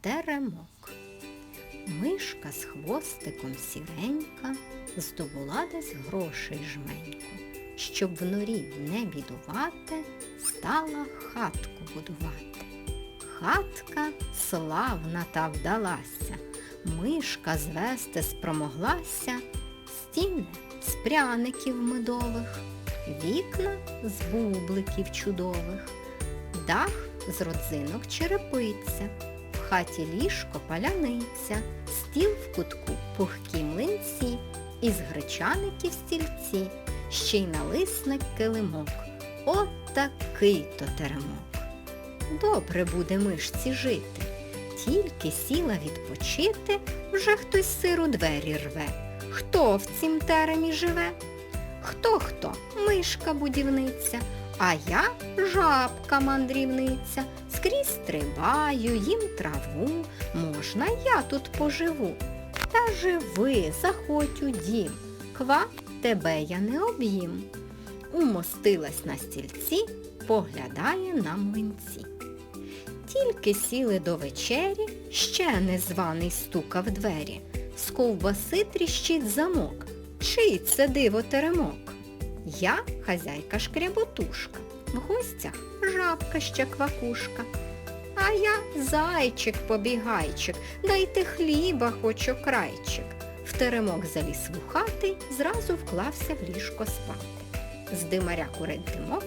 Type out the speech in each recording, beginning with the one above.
Теремок. Мишка з хвостиком сіренька здобула десь грошей жменьку. Щоб в норі не бідувати, стала хатку будувати. Хатка славна та вдалася, мишка звести спромоглася, стіни з пряників медових, вікна з бубликів чудових, дах з родзинок черепиця, хаті ліжко паляниця, стіл в кутку пухкі млинці, із гречаників стільці, ще й налисник килимок. От такий то теремок. Добре буде мишці жити. Тільки сіла відпочити, вже хтось сиру двері рве. Хто в цім теремі живе? Хто хто? Мишка будівниця, а я жабка мандрівниця. Скрізь стрибаю, їм траву, можна я тут поживу. Та живи, заходь у дім, ква тебе я не об'їм. Умостилась на стільці, поглядає на млинці. Тільки сіли до вечері, ще незваний стукав двері. З ковбаси тріщить замок. Чий це диво теремок? Я хазяйка шкряботушка, в гостях жабка ще квакушка. А я зайчик-побігайчик, дайте хліба хоч окрайчик. В теремок заліз вухатий, зразу вклався в ліжко спати. З димаря курить димок,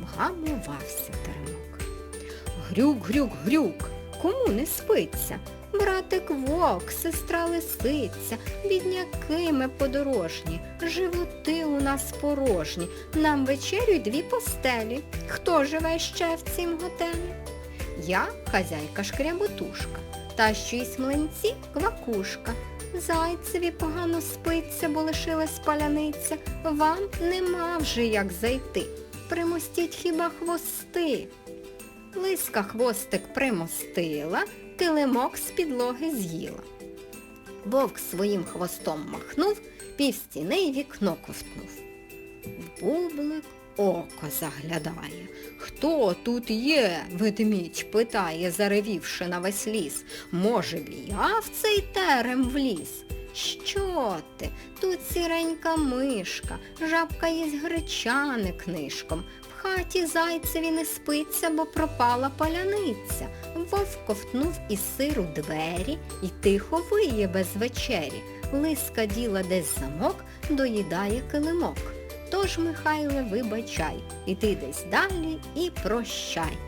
вгамувався теремок. Грюк, грюк, грюк, кому не спиться? Братик вовк, сестра лисиця, бідняки ми подорожні, животи у нас порожні, нам вечерю дві постелі. Хто живе ще в цім готелі? Я хазяйка шкряботушка, та що й млинці квакушка. Зайцеві погано спиться, бо лишилась паляниця. Вам нема вже як зайти. Примостіть хіба хвости. Лиска хвостик примостила, килимок з підлоги з'їла. Вовк своїм хвостом махнув, пів стіни й вікно ковтнув. В бублик око заглядає. Хто тут є? ведмідь питає, заревівши на весь ліс. Може б я в цей терем вліз? Що ти? Тут сіренька мишка, жабка їсть гречаник нишком. В хаті зайцеві не спиться, бо пропала паляниця. Вовк ковтнув із сиру двері і тихо виє без вечері. Лиска діла десь замок, доїдає килимок. Тож, Михайле, вибачай, іди десь далі і прощай.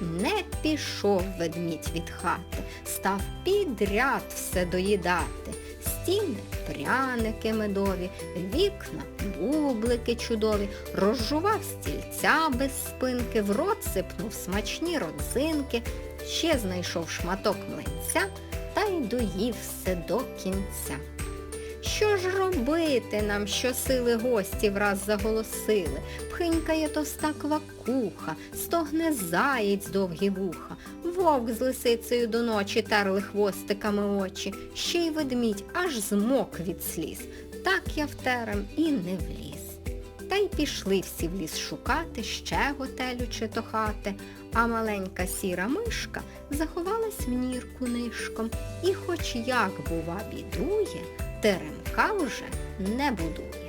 Не пішов ведмідь від хати, став підряд все доїдати. Стіни пряники медові, вікна бублики чудові, розжував стільця без спинки, в рот сипнув смачні родзинки, ще знайшов шматок млинця та й доїв все до кінця. Що ж робити нам, що сили гості враз заголосили? Пхинькає товста квакуха, стогне заєць довгі вуха, вовк з лисицею до ночі терли хвостиками очі, ще й ведмідь аж змок від сліз. Так я в терем і не вліз. Та й пішли всі в ліс шукати ще готелю чи то хати, а маленька сіра мишка заховалась в нірку нишком і хоч як, бува, бідує, теремка вже не будує.